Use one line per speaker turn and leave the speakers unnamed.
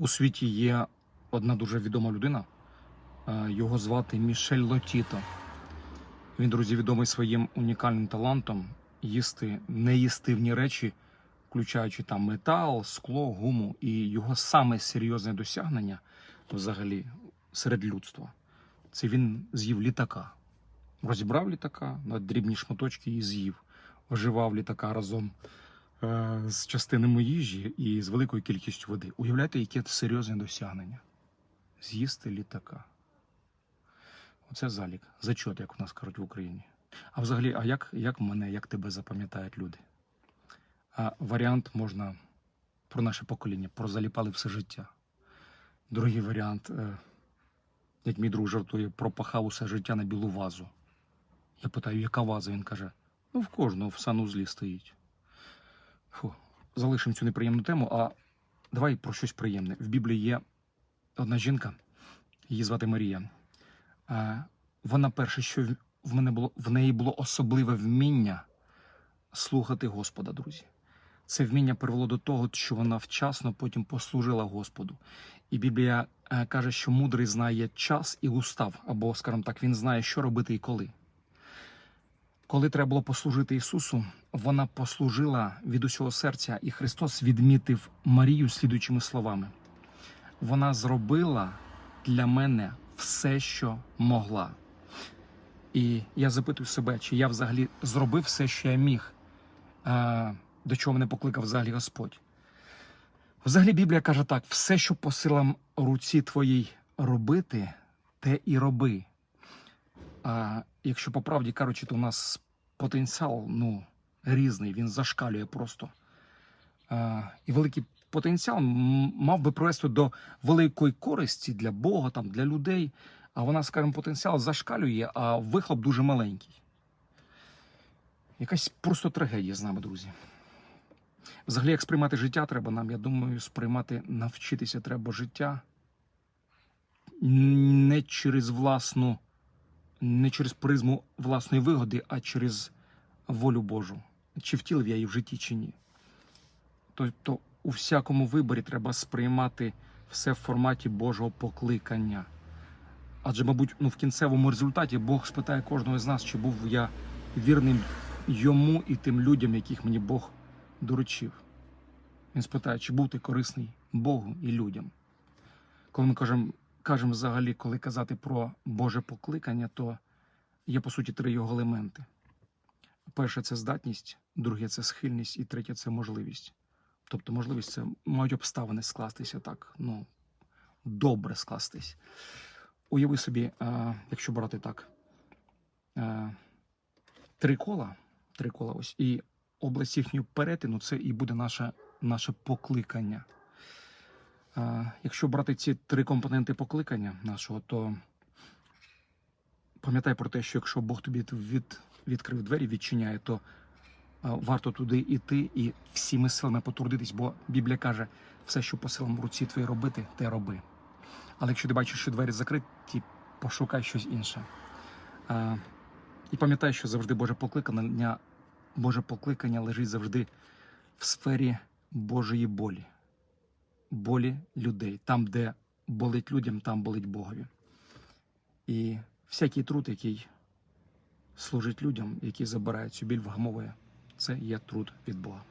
У світі є одна дуже відома людина. Е, Його звати Мішель Лотіто. Він, друзі, відомий своїм унікальним талантом їсти неїстивні речі, включаючи там метал, скло, гуму. І його саме серйозне досягнення взагалі серед людства. Це він з'їв літака. Розібрав літака на дрібні шматочки і з'їв. Оживав літака разом з частинами їжі і з великою кількістю води. Уявляєте, яке це серйозне досягнення? З'їсти літака. Оце залік, зачот, як у нас кажуть в Україні. А взагалі, а як, як мене, як тебе запам'ятають люди? А варіант можна про наше покоління, про заліпали все життя. Другий варіант, е, як мій друг жартує, пропахав усе життя на білу вазу. Я питаю, яка ваза? Він каже: ну, в кожного в санузлі стоїть. Фу, залишимо цю неприємну тему, а давай про щось приємне. В Біблії є одна жінка, її звати Марія. Вона перше, що в- мене було в неї було особливе вміння слухати Господа, друзі. Це вміння привело до того, що вона вчасно потім послужила Господу. І Біблія е, каже, що мудрий знає час і устав, або, скажімо так, він знає, що робити і коли. Коли треба було послужити Ісусу, вона послужила від усього серця, і Христос відмітив Марію слідуючими словами: вона зробила для мене все, що могла. І я запитую себе, чи я взагалі зробив все, що я міг, е, до чого мене покликав взагалі Господь. Взагалі Біблія каже так: все, що по силам руці твоїй робити, те і роби. А якщо по правді кажучи, то у нас потенціал ну, різний, він зашкалює просто. А, і великий потенціал мав би привести до великої користі для Бога, там, для людей. А вона, скажімо, потенціал зашкалює, а вихлоп дуже маленький. Якась просто трагедія з нами, друзі. Взагалі, як сприймати життя треба нам, я думаю, сприймати, навчитися треба життя не через власну, не через призму власної вигоди, а через волю Божу. Чи втілив я її в житті, чи ні. Тобто у всякому виборі треба сприймати все в форматі Божого покликання. Адже, мабуть, ну, в кінцевому результаті Бог спитає кожного з нас, чи був я вірним йому і тим людям, яких мені Бог доручив. Він спитає, чи був ти корисний Богу і людям. Коли ми кажемо, кажемо взагалі, коли казати про Боже покликання, то є по суті три його елементи. Перше це здатність, друге це схильність, і третє це можливість. Тобто, можливість це мають обставини скластися так, ну, добре скластись. Уяви собі, а, якщо брати так, а, три кола, три кола ось, і область їхнього перетину це і буде наше, наше покликання. Якщо брати ці три компоненти покликання нашого, то пам'ятай про те, що якщо Бог тобі від, відкрив двері, відчиняє, то варто туди йти і всіми силами потрудитись, бо Біблія каже, все, що по силам руці твої робити, те роби. Але якщо ти бачиш, що двері закриті, пошукай щось інше. І пам'ятай, що завжди Боже покликання, Боже покликання лежить завжди в сфері Божої болі, болі людей. Там, де болить людям, там болить Богові. І всякий труд, який служить людям, який забирає цю біль, вгамовує, це є труд від Бога.